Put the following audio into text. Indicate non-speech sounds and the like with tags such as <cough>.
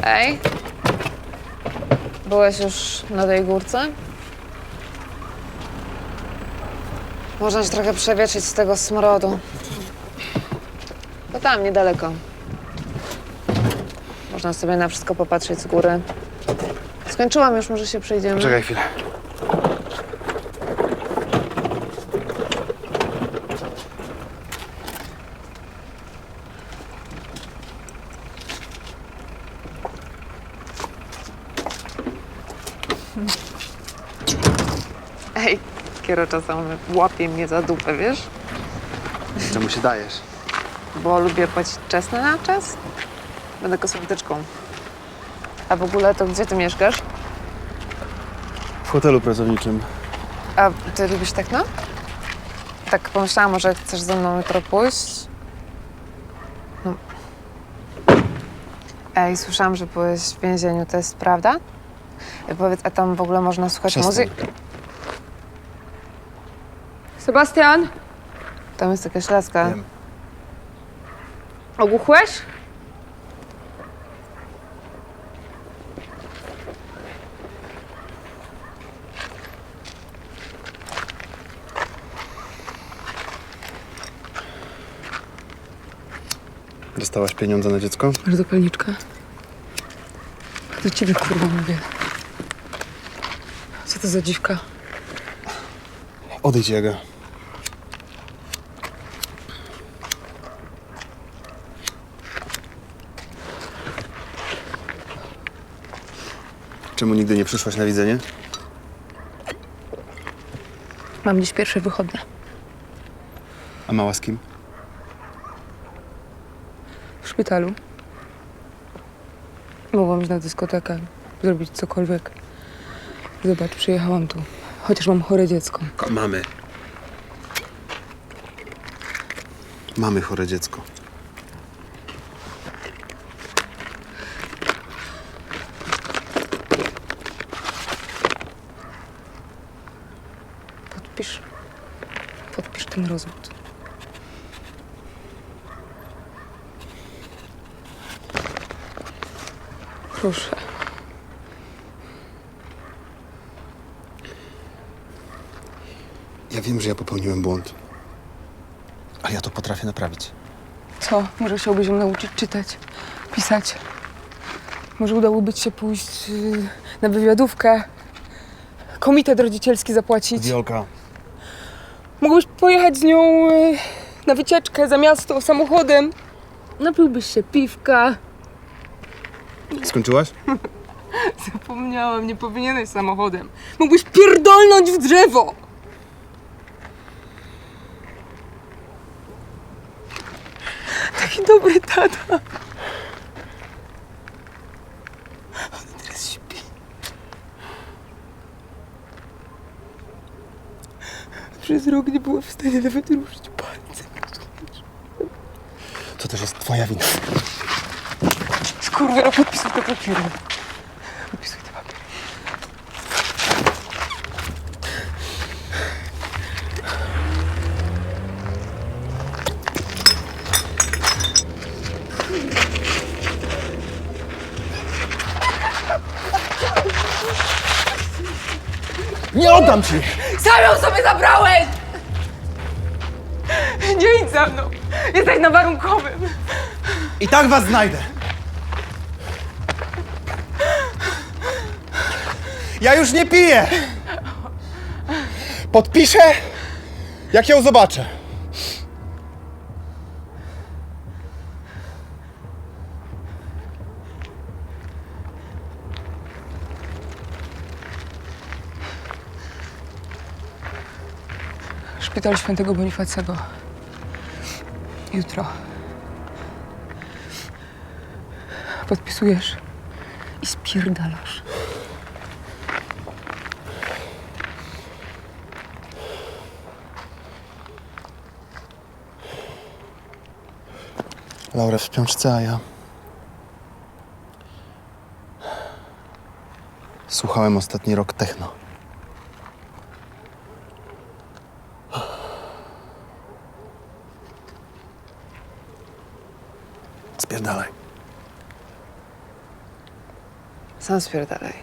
Okej. Byłeś już na tej górce? Można się trochę przewietrzyć z tego smrodu. To tam, niedaleko. Można sobie na wszystko popatrzeć z góry. Skończyłam już, może się przejdziemy. Czekaj chwilę. Ej, kierowca czasem łapie mnie za dupę, wiesz? Czemu się dajesz? Bo lubię płacić czesne na czas. Będę kosmetyczką. A w ogóle to gdzie ty mieszkasz? W hotelu pracowniczym. A ty lubisz techno? Tak pomyślałam, może chcesz ze mną jutro pójść? No. Ej, słyszałam, że byłeś w więzieniu, to jest prawda? Powiedz, a tam w ogóle można słuchać Przestań. muzyki? Sebastian, Tam jest jakaś laska. Wiem. ogłuchłeś? Dostałaś pieniądze na dziecko? Masz zapalniczkę? Do ciebie kurwa mówię. Co to za dziwka? Odejdź, Jaga. Czemu nigdy nie przyszłaś na widzenie? Mam dziś pierwsze wychodne. A mała z kim? W szpitalu. Mogłam iść na dyskotekę, zrobić cokolwiek. Zobacz, przyjechałam tu. Chociaż mam chore dziecko. Ko- mamy. Mamy chore dziecko. Podpisz. Podpisz ten rozwód. Proszę. Ja wiem, że ja popełniłem błąd. Ale ja to potrafię naprawić. Co? Może chciałbyś ją nauczyć czytać, pisać? Może udałoby ci się pójść yy, na wywiadówkę? Komitet rodzicielski zapłacić? Wiolka. Mógłbyś pojechać z nią yy, na wycieczkę za miasto samochodem? Napiłbyś się piwka. Skończyłaś? <laughs> Zapomniałam, nie powinieneś samochodem. Mógłbyś pierdolnąć w drzewo! Taki dobry tata. On teraz śpi. Przez rok nie była w stanie nawet ruszyć palcem. To też jest twoja wina. Skurwiel, podpisuj te papiery. Nie oddam ci! Sam ją sobie zabrałeś! Nie idź za mną. Jesteś na warunkowym. I tak was znajdę! Ja już nie piję! Podpiszę, jak ją zobaczę. Szpital Świętego Bonifacego. Jutro. Podpisujesz i spierdalasz. Laura w śpiączce, a ja... Słuchałem ostatni rok techno. Spierdalaj. Sam spierdalaj.